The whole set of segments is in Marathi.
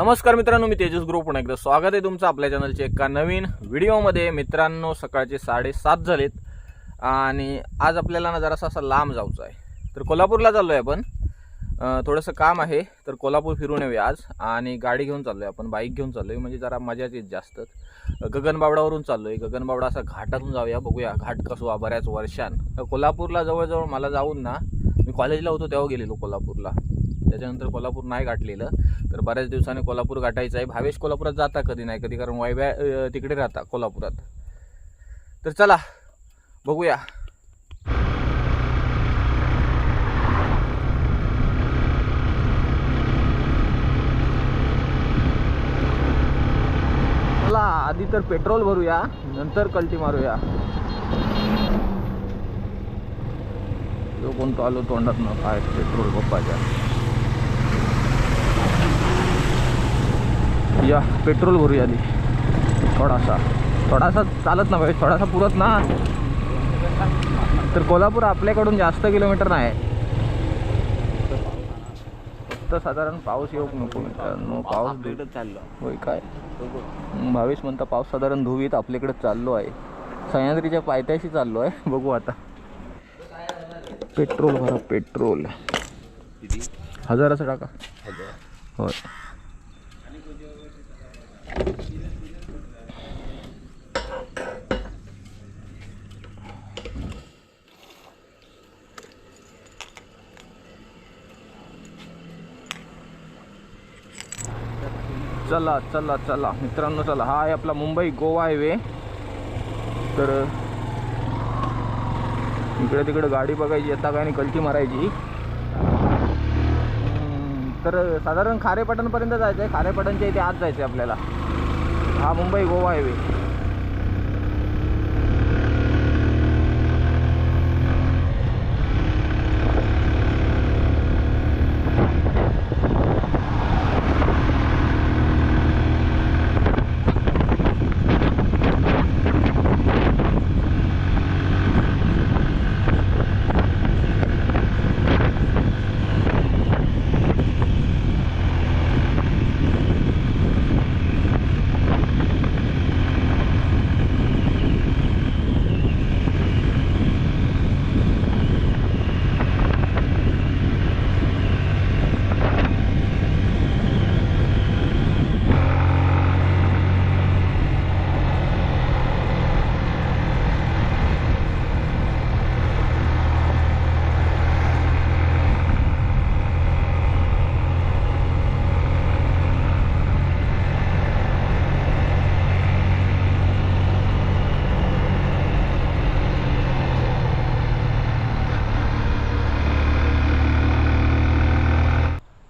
नमस्कार मित्रांनो मी तेजस ग्रुप. पुन्हा एकदा स्वागत आहे तुमचं आपल्या चॅनलच्या एका नवीन व्हिडिओमध्ये. मित्रांनो सकाळचे साडेसात झालेत आणि आज आपल्याला ना जरासा असा लांब जाऊचं आहे. तर कोल्हापूरला चाललो आहे आपण थोडंसं काम आहे तर कोल्हापूर फिरून येऊया आज. आणि गाडी घेऊन चाललो आहे आपण बाईक घेऊन चाललो आहे म्हणजे जरा मजाच येत जास्त. गगनबावडावरून चाललो आहे गगनबावडा असा घाटातून जाऊया बघूया घाट कसवा बऱ्याच वर्षां कोल्हापूरला जवळजवळ मला जाऊन ना मी कॉलेजला होतो तेव्हा गेलेलो कोल्हापूरला. त्याच्यानंतर कोल्हापूर नाही गाठलेलं. तर बऱ्याच दिवसांनी कोल्हापूर गाठायचं आहे. भावेश कोल्हापुरात जाता कधी नाही कधी कारण वायव्या तिकडे राहता कोल्हापुरात. तर चला बघूया. चला आधी तर पेट्रोल भरूया नंतर कल्टी मारूया. तो कोणतो आलो तोंडात ना काय पेट्रोल पप्पाच्या या पेट्रोल भरूया आधी. थोडासा. थोडासा चालत ना पाहिजे थोडासा पुरत ना. तर कोल्हापूर आपल्याकडून जास्त किलोमीटर नाही. फक्त साधारण पाऊस येऊ नको मित्रांनो. पाऊस दे- चाललो. होय काय? भावेश म्हणता पाऊस साधारण धुवीत आपल्याकडे चाललो आहे. सह्याद्रीच्या पायथ्याशी चाललो आहे. बघू आता. पेट्रोल भरा पेट्रोल. हजाराचं टाका. होय. चला चला चला. मित्रांनो चला. हा आहे आपला मुंबई गोवा हायवे. तर इकडे तिकडे गाडी बघायची येता काय आणि कलटी मारायची. तर साधारण खारेपटणपर्यंत जायचं आहे खारेपटणच्या इथे आत जायचं आहे आपल्याला. हा मुंबई गोवा हायवे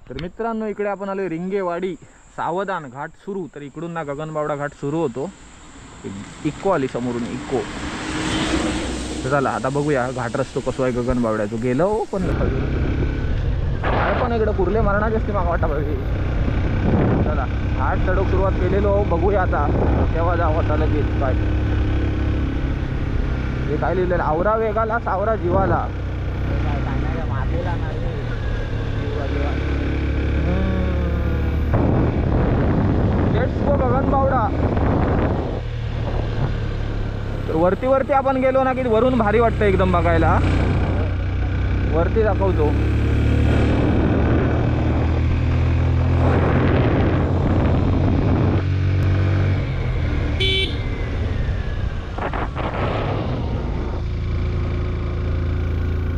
तर मित्रांनो इकडे आपण आलो रिंगेवाडी. सावधान घाट सुरू. तर इकडून ना गगनबावडा घाट सुरू होतो. इक्को आली समोरून इक्को चला आता बघूया घाट रस्तो कसो आहे गगनबावड्याचो. गेलो हो पण पण इकडे कुर्ले मारणार असते मागा वाटा पाहिजे चला घाट चढक सुरुवात केलेलो. बघूया आता तेव्हा जावं आता लगेच काय. हे काय लिहिलेलं? आवरा वेगाला सावरा जीवाला. मारलेला लेट्स गगन गगनबावडा तर वरती वरती आपण गेलो ना की वरून भारी वाटतं एकदम बघायला. वरती दाखवतो.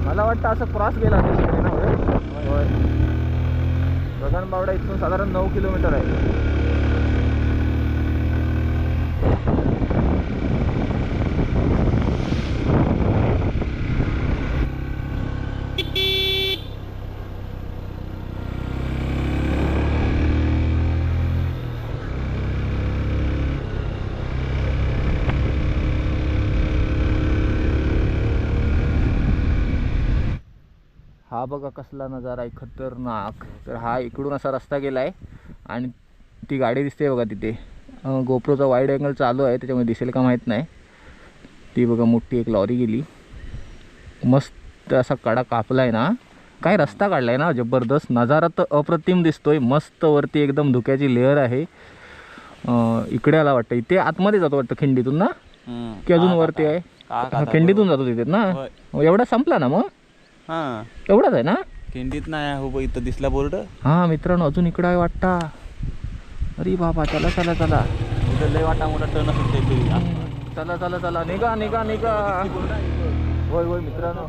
मला वाटतं असं क्रॉस गेला होय? होय. गगनबावडा इथून साधारण नऊ किलोमीटर आहे. हा बघा कसला नजारा आहे खतरनाक. तर हा इकडून असा रस्ता गेला आहे आणि ती गाडी दिसते बघा तिथे. गोप्रोचा वाईड अँगल चालू आहे त्याच्यामुळे दिसेल का माहीत नाही. ती बघा मोठी एक लॉरी गेली. मस्त असा कडा कापला आहे ना. काय रस्ता काढलाय ना जबरदस्त. नजारा तर अप्रतिम दिसतोय. मस्त वरती एकदम धुक्याची लेअर आहे. इकडे आला वाटतं. इथे आतमध्ये जातो वाटतं खिंडीतून ना? की अजून वरती आहे? हा, खिंडीतून जातो तिथे ना? होय. एवढा संपला ना मग? हा. एवढाच आहे ना? खिंडीत नाही हो इथं दिसला बोर्ड? हा मित्रांनो अजून इकडं आहे वाटता. अरे बाबा चला चला चला. इथं लय वाटा मोठा टर्न असतो ते. चला चला चला. निघा निघा निघा. होय होय मित्रांनो.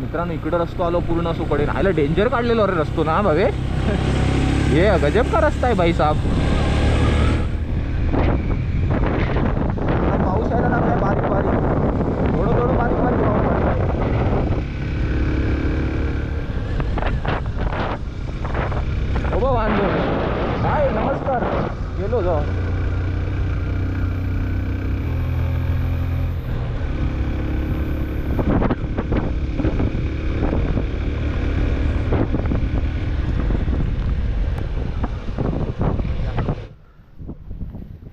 मित्रांनो इकडं रस्तो आलो पूर्ण सुकडे राहिलं डेंजर काढलेलो अरे रस्तो ना भावे. हे गजब का रस्ता आहे भाई साहब हा, पाऊस यायला लागलाय बारीक बारीक थोडं थोडं बारीक बारीक पाऊस पडतोय. हो बा वांदो हाय नमस्कार गेलो जाऊ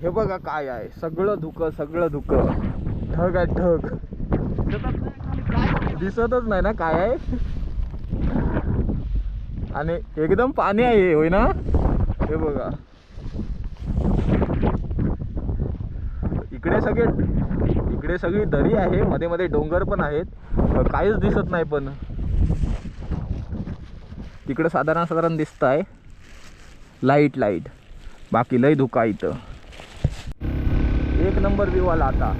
हे बघा काय आहे. सगळं धुकं सगळं धुकं. ढग आहे ढग. दिसतच नाही ना काय आहे. आणि एकदम पाणी आहे हे, होय ना? हे बघा. इकडे सगळे इकडे सगळी दरी आहे मध्ये मध्ये डोंगर पण आहेत. काहीच दिसत नाही पण. तिकडे साधारण साधारण दिसत आहे लाइट लाइट बाकी लय धुका इथं. एक नंबर व्यू आला आता.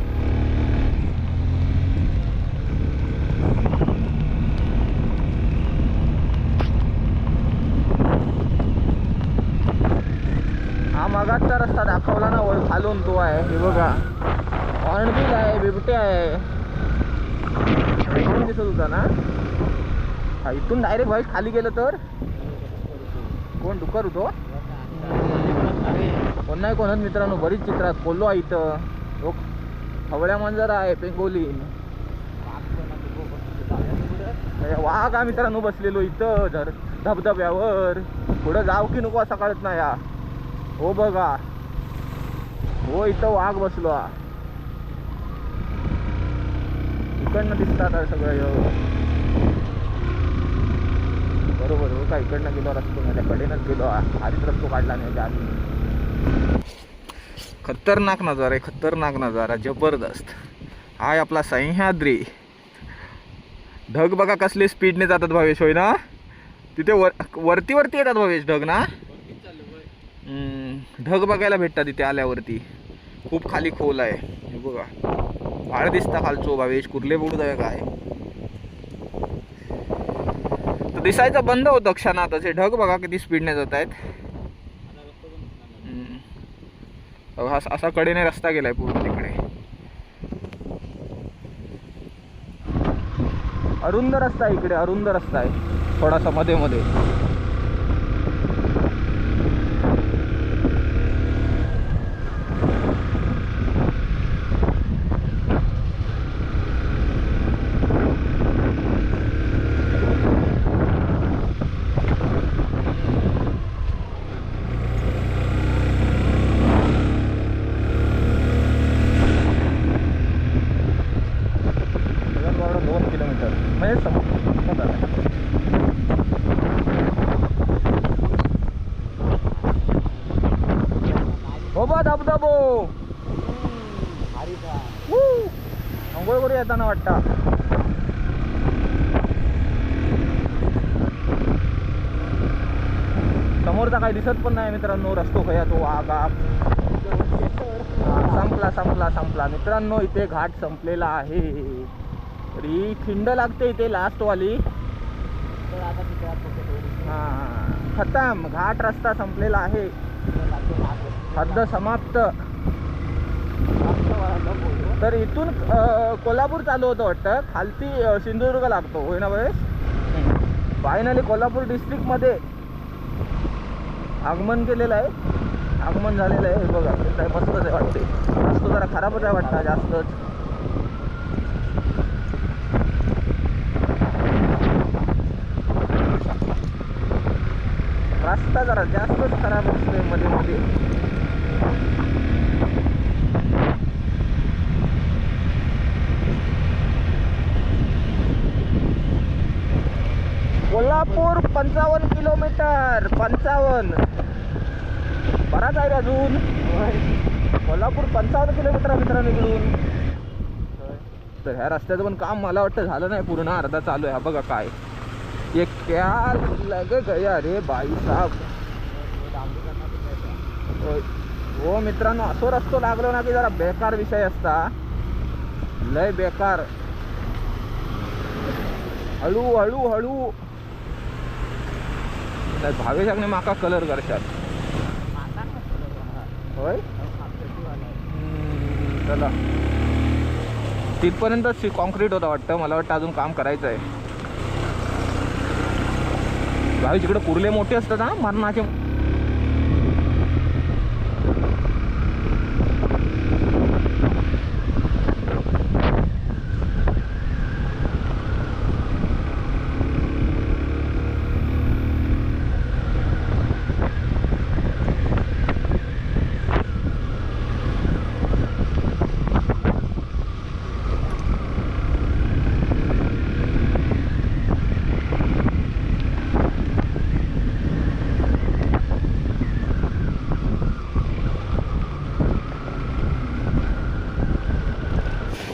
हा मगाचा रस्ता दाखवला ना वर खालून तो आहे. हे बघा. ऑनबिल आहे बिबटे आहे. दिसत होता ना? हा इथून डायरेक्ट भाई खाली गेलं तर? कोण डुकर होतो? नाही कोणच मित्रांनो? बरीच चित्र आहेत. आहे इथं. हो हवळ्या मांजरा आहे पेंगोली. वाघ हा मित्रांनो बसलेलो इथं? जर धबधब्यावर. पुढं जाऊ की नको असा कळत नाही या हो बघा. हो इथं वाघ बसलो हा. इकडनं दिसतात सगळं बरोबर हो का? इकडनं गेलो रस्तो माझ्या कडेनच गेलो आधीच रस्तो काढला नाही आधी खतरनाक नजारा आहे खतरनाक नजारा जबरदस्त. हाय आपला सह्याद्री. ढग बघा कसले स्पीडने जातात भावेश होय ना? तिथे वर वरती वरती येतात भावेश ढग ना? ढग बघायला भेटतात तिथे आल्यावरती. खूप खाली खोल आहे. बघा. आळ दिसता खालचो भावेश कुर्ले बुडू जाय काय. तर दिसायचं बंद होतं क्षणात असे ढग बघा किती स्पीडने जात आहेत हा असा कडेने रस्ता गेलाय पूर्ण तिकडे. अरुंद रस्ता आहे इकडे अरुंद रस्ता आहे. थोडासा मध्ये मध्ये जवळजवळ दोन किलोमीटर म्हणजे सम- संपत आलं. हो बा धबधबो वू! आंघोळ करू येताना वाटता. समोरचा काही दिसत पण नाही मित्रांनो रस्तो खया तो आगा संपला संपला संपला. मित्रांनो इथे घाट संपलेला आहे. तर खिंड लागते इथे लास्ट वाली हा खतम. घाट रस्ता संपलेला आहे. हद्द समाप्त. तर इथून कोल्हापूर चालू होतं वाटतं. खालती सिंधुदुर्ग लागतो. होय ना बरेच फायनली कोल्हापूर डिस्ट्रिक्टमध्ये आगमन केलेलं आहे. आगमन झालेलं आहे. हे बघा काय मस्तच आहे वाटते. रस्तो जरा खराबच आहे वाटतं जास्तच. रस्ता जरा जास्तच खराब असतोयमध्ये मध्ये. कोल्हापूर पंचावन्न किलोमीटर पंचावन्न. बराच आहे रे अजून. कोल्हापूर पंचावन्न किलोमीटर मित्रांनो इकडून. तर ह्या रस्त्याचं पण काम मला वाटतं झालं नाही पूर्ण अर्धा चालू आहे. हा बघा काय. ये क्या लग गया रे बाई साहब? होय. हो मित्रांनो असो रस्तो लागलो ना की जरा बेकार विषय असता. लय बेकार. हळू हळू हळू. नाही, भावेशाकने माका कलर करशात. होय? चला. तिथपर्यंत कॉन्क्रीट होता वाटतं. मला वाटतं अजून काम करायचं आहे गावी तिकडे कुर्ले मोठे असतात हा मरणाचे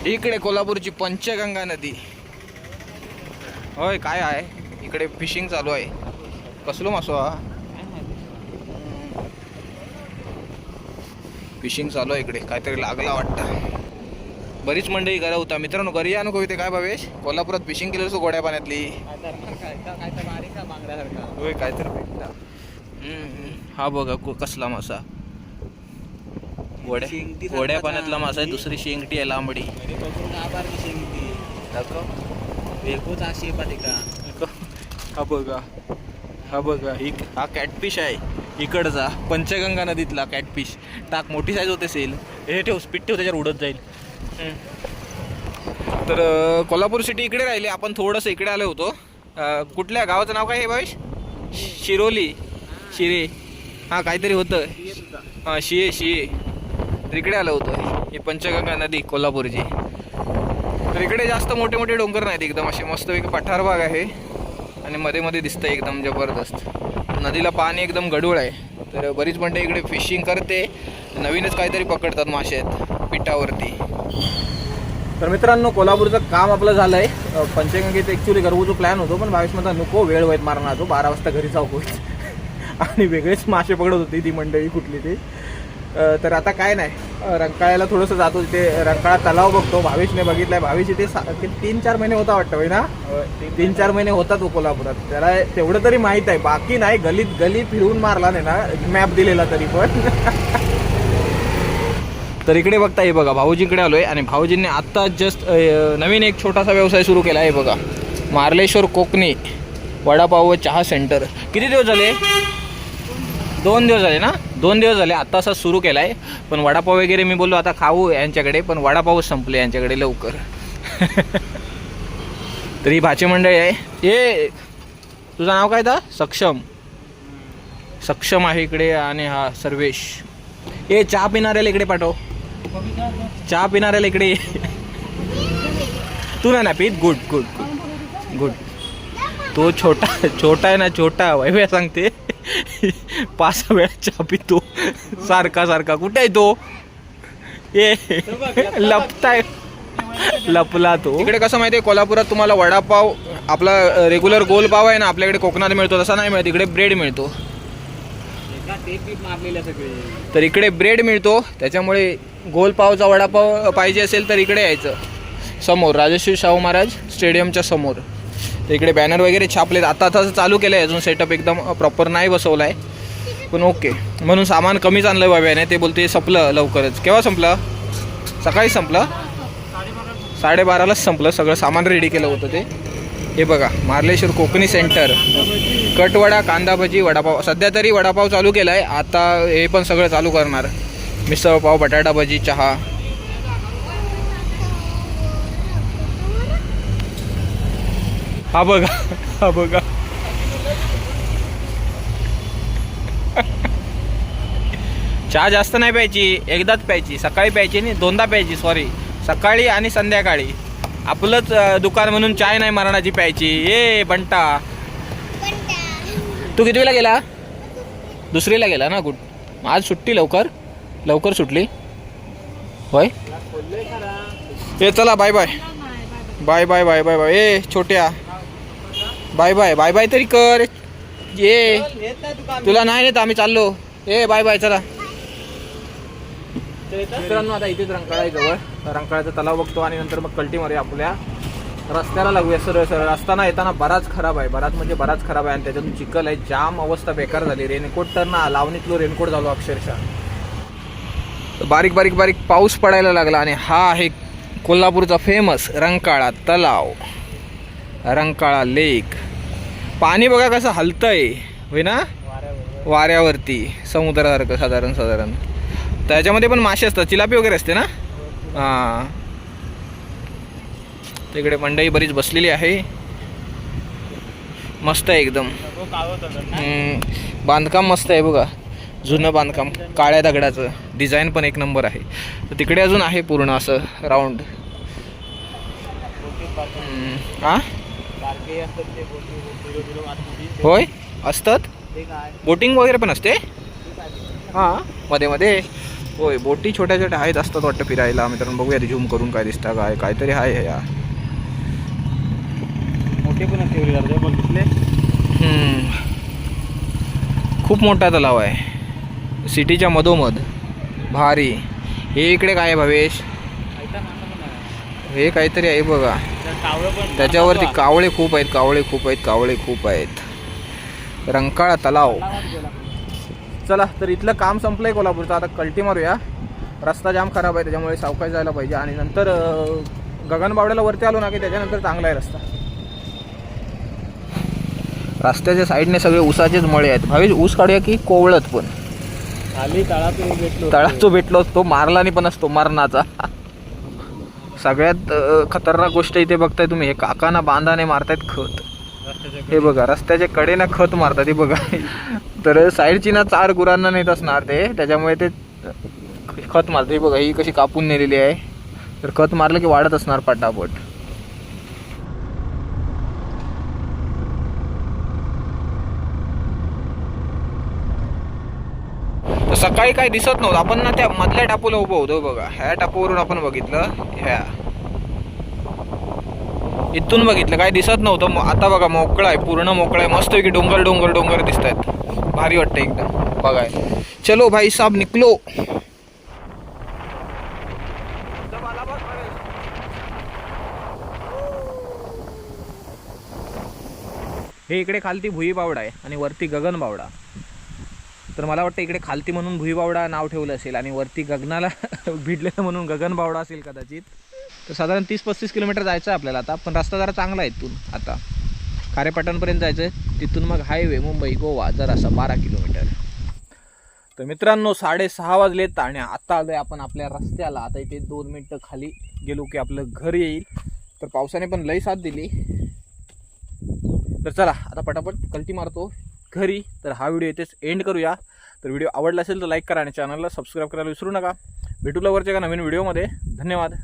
इकडे कोल्हापूरची पंचगंगा नदी. होय काय आहे? इकडे फिशिंग चालू आहे. कसलो मासो हा? फिशिंग चालू आहे इकडे. काहीतरी लागला वाटतं. बरीच मंडळी घरा होता. मित्रांनो घरी या नको इथे. काय भावेश? कोल्हापुरात फिशिंग केलं असतो गोड्या पाण्यातली. होय काहीतरी भेटला. हा बघा कसला मासा. शेंगटी गोड्या सारखा पाण्यातला. मासा आहे दुसरी शेंगटी आहे लांबडी. दाखव. हा बघा. हा बघा ही हा कॅटफिश आहे. इकडचा पंचगंगा नदीतला कॅटफिश टाक मोठी साईज होते सेल हे ठेव स्पीड ठेव त्याच्यावर उडत जाईल. तर कोल्हापूर सिटी इकडे राहिली. आपण थोडंसं इकडे आलो होतो. कुठल्या? गावाचं नाव काय आहे भावेश? शिरोली. शिरे. हां काहीतरी होतं. हां शिये शिये. तर इकडे आलो होतो ही पंचगंगा नदी कोल्हापूरची. तर इकडे जास्त मोठे मोठे डोंगर नाहीत एकदम. असे मस्तपैकी पठार भाग आहे. आणि मध्ये मध्ये दिसतं एकदम जबरदस्त. नदीला पाणी एकदम गडूळ आहे. तर बरीच मंडळी इकडे फिशिंग करते. नवीनच काहीतरी पकडतात मासे आहेत पिठावरती. तर मित्रांनो कोल्हापूरचं काम आपलं झालं आहे पंचगंगेत ॲक्च्युली घरगुती प्लॅन होतो पण बावीस नको वेळ वाईट मारणार तो बारा वाजता घरी जाऊ. होईल आणि वेगळेच मासे पकडत होती ती मंडळी कुठली ती? तर आता काय नाही. रंकाळ्याला थोडंसं जातो तिथे. रंकाळा तलाव बघतो. भावेशने बघितलाय. भावेश इथे तीन चार महिने होता वाटतं होय ना? तीन चार महिने. होता तो कोल्हापुरात. त्याला तेवढं तरी माहीत आहे. बाकी नाही गलीत गली फिरवून मारला नाही ना. मॅप दिलेला तरी पण. तर इकडे बघता हे बघा भाऊजीकडे आलोय. आणि भाऊजींनी आत्ता जस्ट नवीन एक छोटासा व्यवसाय सुरू केला आहे बघा. मार्लेश्वर कोकणी वडापाव व चहा सेंटर किती दिवस झाले? दोन दिवस झाले ना? दोन दिवस झाले आत्ता असा सुरू केला आहे पण वडापाव वगैरे मी बोललो आता खाऊ यांच्याकडे पण वडापावच संपले यांच्याकडे लवकर. तर ही भाची मंडळी आहे. ये तुझं नाव काय था सक्षम. सक्षम आहे इकडे आणि हा सर्वेश. ए चहा पिणाऱ्याला इकडे पाठव. चहा पिणाऱ्याला इकडे तू ना ना पीत? गुड गुड गुड गुड तो छोटा छोटा आहे ना छोटा. वैभव सांगते. पाच सहा वेळा चहा पितो सारखा सारखा. कुठे आहे तो? ए लपताय. लपला तो. इकडे कसं माहितीये कोल्हापुरात तुम्हाला वडापाव आपला रेग्युलर गोल पाव आहे ना आपल्याकडे कोकणात मिळतो तसा नाही मिळत. इकडे ब्रेड मिळतो. तर इकडे ब्रेड मिळतो. त्याच्यामुळे गोल पावचा वडापाव पाहिजे असेल तर इकडे यायचं. समोर राजश्री शाहू महाराज स्टेडियमच्या समोर. तर इकडे बॅनर वगैरे छापलेत. आता आता चालू केलं आहे अजून सेटअप एकदम प्रॉपर नाही बसवला आहे पण ओके. म्हणून सामान कमीच आणलं बाब्याने ते बोलते संपलं लवकरच. केव्हा संपलं? सकाळी संपलं? साडेबारालाच संपलं. सगळं सामान रेडी केलं होतं ते. हे बघा मार्लेश्वर कोकणी सेंटर कटवडा कांदा भजी वडापाव. सध्या तरी वडापाव चालू केला आहे आता हे पण सगळं चालू करणार. मिसळपाव बटाटा भजी चहा. हा बघा हा बघा. चहा जास्त नाही प्यायची एकदाच प्यायची सकाळी प्यायची नाही दोनदा प्यायची सॉरी सकाळी आणि संध्याकाळी. आपलंच दुकान म्हणून चाय नाही मरणाची प्यायची. ए बंटा. तू कितवीला गेला? दुसरीला गेला ना कुठ आज सुट्टी लवकर? लवकर सुटली? होय? ए चला bye bye bye bye bye bye bye ए छोट्या. बाय बाय बाय बाय तरी कर. ये तुला नाही नेत आम्ही चाललो. ए बाय बाय चला. मित्रांनो आता इथेच रंकाळा आहे जवळ. रंकाळ्याचा तलाव बघतो आणि नंतर मग कल्टी मारूया आपल्या. रस्त्याला लागूया सरळ सरळ. रस्ता येताना बराच खराब आहे. बराच म्हणजे बराच खराब आहे आणि त्याच्यातून चिखल आहे. जाम अवस्था बेकार झाली. रेनकोट तर ना लावणीतलो रेनकोट झालो अक्षरशः. बारीक बारीक बारीक पाऊस पडायला लागला आणि हा आहे कोल्हापूरचा फेमस रंकाळा तलाव. रंकाळा लेक पाणी बघा कसं हलतंय. होय ना? वाऱ्यावरती. समुद्रासारखं साधारण साधारण. त्याच्यामध्ये पण मासे असतात चिलापी वगैरे असते ना? हां. तिकडे मंडई बरीच बसलेली आहे. मस्त आहे एकदम. बांधकाम मस्त आहे बघा. जुनं बांधकाम काळ्या दगडाचं. डिझाईन पण एक नंबर आहे. तर तिकडे अजून आहे पूर्ण असं राऊंड. हां होय? असतात? बोटिंग वगैरे पण असते? हां. मध्ये मध्ये. होय बोटी छोट्या छोट्या आहेत असतात वाटतं फिरायला. मित्रांनो बघूया झूम करून काय दिसतं काय काहीतरी आहे या. मोठे पण. खूप मोठा तलाव आहे. सिटीच्या मधोमध. भारी. हे इकडे काय आहे भवेश? हे काहीतरी आहे बघा. त्याच्यावरती कावळे खूप आहेत कावळे खूप आहेत कावळे खूप आहेत. रंकाळा तलाव. चला तर इथलं काम संपलंय कोल्हापूरचं. आता कल्टी मारूया. रस्ता जाम खराब आहे त्याच्यामुळे सावकाश जायला पाहिजे. आणि नंतर गगनबावड्याला वरती आलो ना की त्याच्यानंतर चांगला आहे रस्ता. रस्त्याच्या साईडने सगळे ऊसाचेच मळे आहेत. भावी ऊस काढूया की कोवळत पण? खाली तळात भेटलो तळा जो भेटलो तो मारला नाही पण असतो मरणाचा. सगळ्यात खतरनाक गोष्ट इथे बघताय तुम्ही. हे काकाना बांधाने मारतायत खत. हे बघा रस्त्याच्या कडेनं खत मारतात. हे बघा. तर साईडची ना चार गुरांना नेत असणार ते. त्याच्यामुळे ते खत मारते. बघा ही कशी कापून नेलेली आहे. तर खत मारलं की वाढत असणार पटापट. सकाळी काही दिसत नव्हतं. आपण ना त्या मधल्या टापूला उभं होतो बघा. ह्या टापूवरून आपण बघितलं. ह्या. इथून बघितलं. काय दिसत नव्हतं. आता बघा मोकळा आहे. पूर्ण मोकळा आहे. मस्त की डोंगर डोंगर डोंगर दिसत आहेत भारी वाटतं एकदम. बघाय चलो भाई साहब निकलो. हे इकडे खालती भुई बावडा आहे आणि वरती गगन बावडा. तर मला वाटतं इकडे खालती म्हणून भुई बावडा नाव ठेवलं असेल आणि वरती गगनाला भिडलेलं म्हणून गगन बावडा असेल कदाचित. तर साधारण तीस पस्तीस किलोमीटर जायचं आहे आपल्याला आता पण रस्ता जरा चांगला आहे इथून आता. खारेपाटणपर्यंत जायचं आहे तिथून मग हायवे मुंबई गोवा जरासा बारा किलोमीटर. तर मित्रांनो साडेसहा वाजलेत आणि आता आलोय आपण आपल्या रस्त्याला. आता इथे दोन मिनटं खाली गेलो की आपलं घर येईल. तर पावसाने पण लई साथ दिली. तर चला आता पटापट कल्टी मारतो घरी. तर हा व्हिडिओ येथेच एंड करूया. तर व्हिडिओ आवडला असेल तर लाईक करा आणि चॅनलला सबस्क्राईब करायला विसरू नका. भेटू लवकरच्या एका नवीन व्हिडिओमध्ये. धन्यवाद.